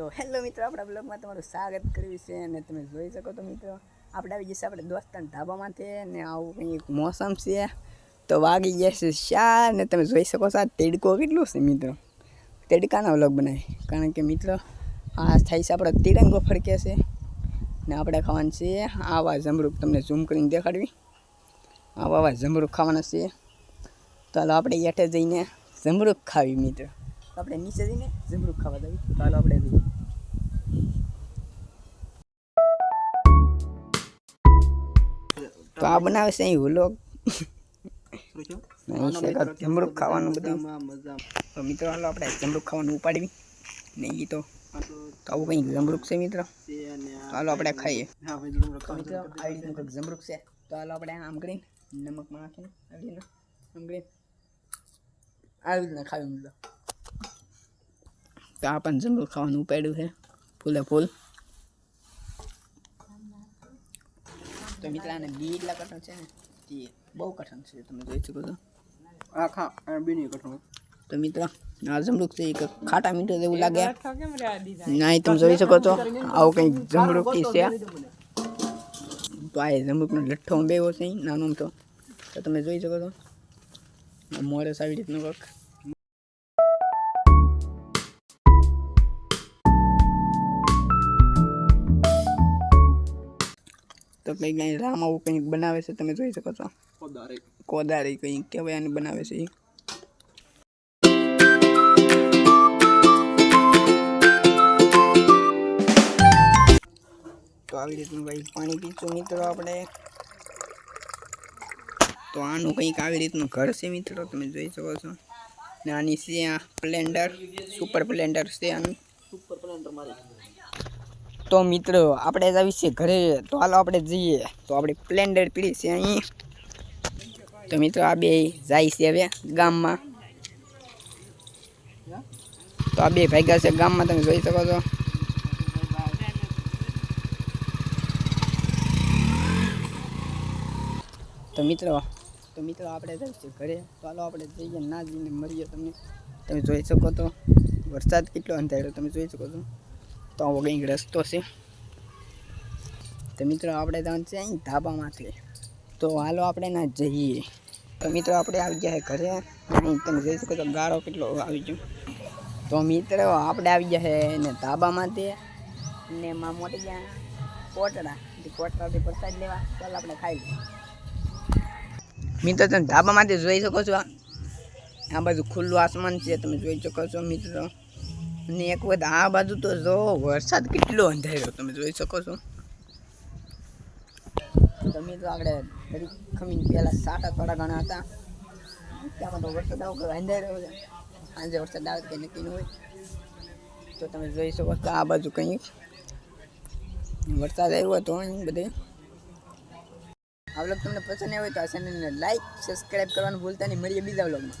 તો હેલો મિત્રો, આપણા બ્લોગમાં તમારું સ્વાગત કર્યું છે અને તમે જોઈ શકો તો મિત્રો, આપણે આવી જશે આપણે દોસ્તાના ધાબામાંથી ને આવું કંઈક મોસમ છે. તો વાગી છે શા ને તમે જોઈ શકો છો તેડકો કેટલું છે મિત્રો. તેડકાનો વ્લોગ બનાવી. કારણ કે મિત્રો, આ થાય છે આપણો તિરંગો ફરકે છે ને આપણે ખાવાનું છે આવા જમરૂક. તમને ઝૂમ કરીને દેખાડવી. આવા આવા જમરૂક ખાવાના છે હાલો આપણે હેઠે જઈને જમરૂક ખાવી મિત્રો. આપણે નીચે જઈને જમરૂક ખાવા જઈએ. ચાલો આપણે જઈએ. તો આ બનાવે છે અહીં વ્લોગ જમરૂક ખાવાનું બધું. તો મિત્રો હાલો આપણે જમરૂક ખાવાનું ઉપાડવી. નહીં તો તો આવું કંઈક જમરૂક છે મિત્રો. હાલો આપણે ખાઈએ. મિત્રો આવી રીતનું કંઈક જમરૂક છે. તો હાલો આપણે આમ કરીને નમકમાં નાખીને આવી રીતના આમ કરીને. આવી રીતના ખાવી મિત્રો. તો આ પણ જમરૂક ખાવાનું ઉપાડ્યું છે. ફૂલે ફૂલ. તો મિત્રો આને બી એટલા કઠણ છે ને તે બહુ કઠણ છે તમે જોઈ શકો છો. આખા અને બી નહીં કઠણ. તો મિત્ર આ જમરૂક છે એક ખાટા મીઠું જેવું લાગે. ના તમે જોઈ શકો છો આવું કંઈક જમરૂક છે. તો આ જમરૂકનો લઠ્ઠો બેવો છે નાનો તો તો તમે જોઈ શકો છો. મોડે મોરસ આવી રીતનો કંઈક. તો કંઈક અહીં રામ આવું કંઈક બનાવે છે તમે જોઈ શકો છો. કોદારી. કોદારી કંઈક કહેવાય આને બનાવે છે એ. તો આવી રીતનું ભાઈ પાણી પીશું મિત્રો આપણે. તો આનું કંઈક આવી રીતનું ઘર છે મિત્રો તમે જોઈ શકો છો. ને આની છે આ પ્લેન્ડર સુપર પ્લેન્ડર છે આનું. સુપર પ્લેન્ડર મારે. તો મિત્રો, આપણે આવી છીએ ઘરે. તો હાલો આપણે જઈએ. તો આપણે પ્લેન્ડર પીડી છે અહીં. તો મિત્રો, આ બે જાય છે હવે ગામમાં. તો આ બે ભાગ્યા છે ગામમાં, તમે જોઈ શકો છો. તો મિત્રો તો મિત્રો, આપણે છીએ ઘરે. તો હાલો આપણે જઈએ ના જઈને મળીએ તમને. તમે જોઈ શકો તો, વરસાદ કેટલો અંધાર્યો, તમે જોઈ શકો છો. તો આવો કંઈક રસ્તો છે. તો મિત્રો આપણે ત્યાં છે અહીં ધાબામાંથી. તો હાલો આપણે ના જઈએ. તો મિત્રો આપણે આવી ગયા ઘરે. અહીં તમે જોઈ શકો છો ગાળો કેટલો આવી ગયો. તો મિત્રો આપણે આવી ગયા છે ને ધાબામાંથી. ને માં મોટી ગયા કોટડા. તે કોટડાથી પ્રસાદ લેવા. ચાલ આપણે ખાઈ લઈએ. મિત્રો તમે ધાબામાંથી જોઈ શકો છો. આ બાજુ ખુલ્લું આસમાન છે. તમે જોઈ શકો છો મિત્રો. અને એક વખત આ બાજુ તો જો વરસાદ કેટલો અંધાર્યો, તમે જોઈ શકો છો. તમે તો આગળ ઘડી ખમીને પહેલાં સાટા થોડા ઘણા હતા. ત્યાંમાં તો વરસાદ આવો કે અંધાર્યો છે. સાંજે વરસાદ આવે કંઈ નક્કી ન હોય. તો તમે જોઈ શકો છો આ બાજુ કંઈક. વરસાદ આવ્યો હતો અહીં બધે. આ વ્લોગ તમને પસંદ આવ્યો તો આ ચેનલને લાઈક સબસ્ક્રાઈબ કરવાનું ભૂલતા નહીં. મળીએ બીજા વ્લોગમાં.